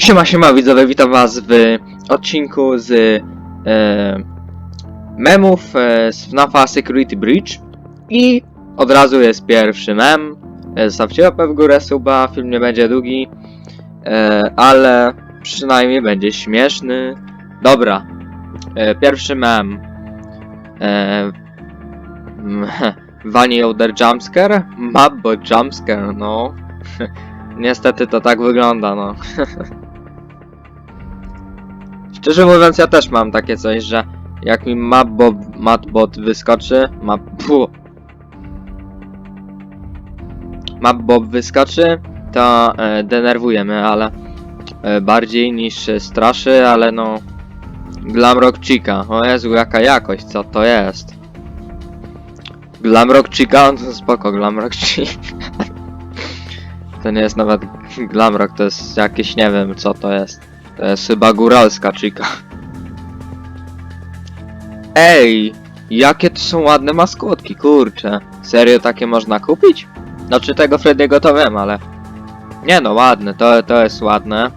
Siema, siema widzowie, witam was w odcinku z e, memów e, z FNAFa Security Breach i od razu jest pierwszy mem. E, Zostawcie łapę w górę, suba, film nie będzie długi, e, ale przynajmniej będzie śmieszny. Dobra, e, pierwszy mem. E, Vani Oder Jumpscare? Mabbo Jumpscare, no. Niestety to tak wygląda, no. Szczerze mówiąc, ja też mam takie coś, że jak mi mapbot, wyskoczy, map, pu, mapbot wyskoczy, to e, denerwujemy, ale e, bardziej niż straszy, ale no Glamrock Chica, o Jezu, jaka jakość, co to jest? Glamrock Chica, no spoko, Glamrock Chica. To nie jest nawet Glamrock, to jest jakieś, nie wiem co to jest. To jest chyba góralska chica. Ej, jakie to są ładne maskotki, kurczę. Serio takie można kupić? Znaczy tego Freddy'ego to wiem, ale... Nie no, ładne, to, to jest ładne.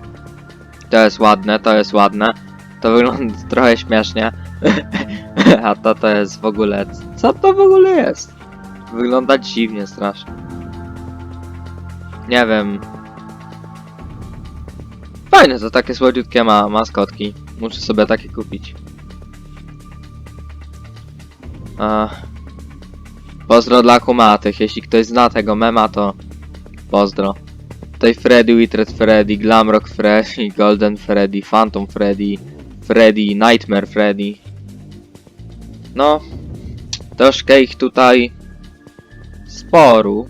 To jest ładne, to jest ładne. To wygląda trochę śmiesznie. A to to jest w ogóle... Co to w ogóle jest? Wygląda dziwnie strasznie. Nie wiem. Fajne to takie słodziutkie ma maskotki. Muszę sobie takie kupić. A... Pozdro dla kumatych. Jeśli ktoś zna tego mema, to pozdro. Tutaj Freddy, Withered Freddy, Glamrock Freddy, Golden Freddy, Phantom Freddy, Freddy, Nightmare Freddy. No, troszkę ich tutaj sporu.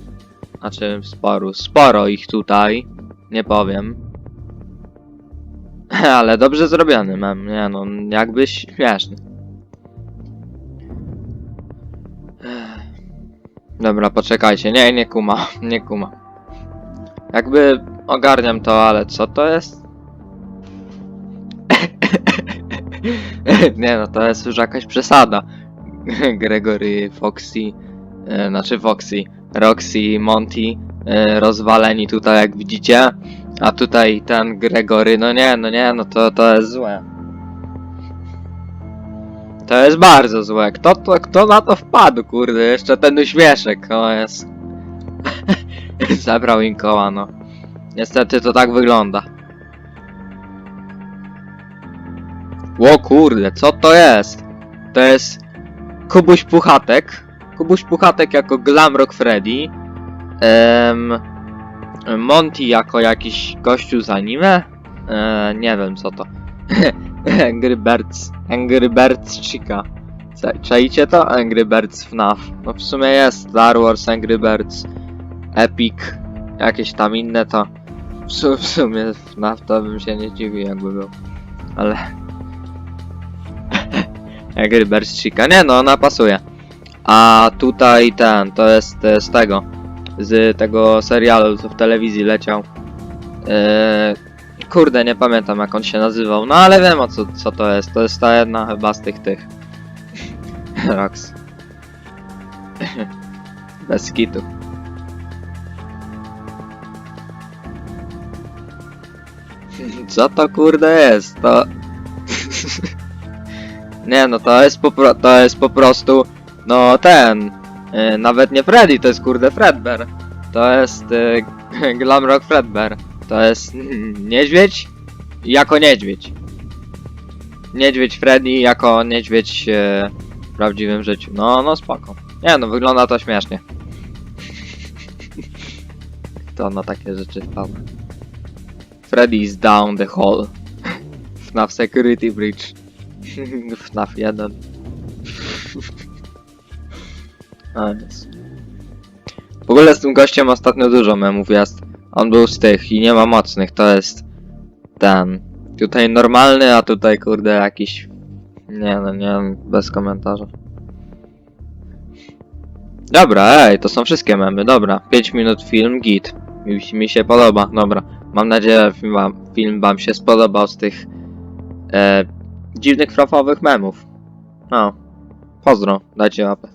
Znaczy sporu, sporo ich tutaj. Nie powiem. Ale dobrze zrobiony mam, nie no, jakby śmieszny. Dobra, poczekajcie, nie, nie kuma, nie kuma. Jakby ogarniam to, ale co to jest? nie no, to jest już jakaś przesada. Gregory, Foxy, e, znaczy Foxy, Roxy, Monty, e, rozwaleni tutaj jak widzicie. A tutaj ten Gregory, no nie, no nie, no to, to jest złe. To jest bardzo złe. Kto, to, kto na to wpadł, kurde? Jeszcze ten uśmieszek, o jest. Zabrał im koła, no. Niestety to tak wygląda. Ło kurde, co to jest? To jest Kubuś Puchatek. Kubuś Puchatek jako Glamrock Freddy. Em, Monty jako jakiś gościu z anime? E, nie wiem co to. Angry Birds. Angry Birds Chica. Cza- Czajcie to? Angry Birds FNAF. No w sumie jest Star Wars, Angry Birds, Epic, jakieś tam inne to... W sumie FNAF to bym się nie dziwił jakby był. Ale... Angry Birds Chica. Nie no, ona pasuje. A tutaj ten, to jest e, z tego z tego serialu, co w telewizji leciał. Eee, kurde, nie pamiętam jak on się nazywał, no ale wiem o co, co to jest. To jest ta jedna chyba z tych tych. Rox. Bez kitu. Co to kurde jest? To... nie no, to jest po, to jest po prostu, no ten, Nawet nie Freddy, to jest kurde Fredbear. To jest e, Glamrock Fredbear. To jest niedźwiedź jako niedźwiedź. Niedźwiedź Freddy jako niedźwiedź e, w prawdziwym życiu. No, no spoko. Nie no, wygląda to śmiesznie. Kto na takie rzeczy wpadł? Freddy is down the hall. FNAF Security Breach. FNAF 1. A, jest. W ogóle z tym gościem ostatnio dużo memów jest. On był z tych i nie ma mocnych, to jest ten. Tutaj normalny, a tutaj kurde jakiś. Nie no, nie bez komentarza. Dobra, ej, to są wszystkie memy, dobra. 5 minut film, git. Mi, mi się podoba, dobra. Mam nadzieję, że film wam, film wam się spodobał z tych e, dziwnych frafowych memów. No. Pozdro, dajcie łapę.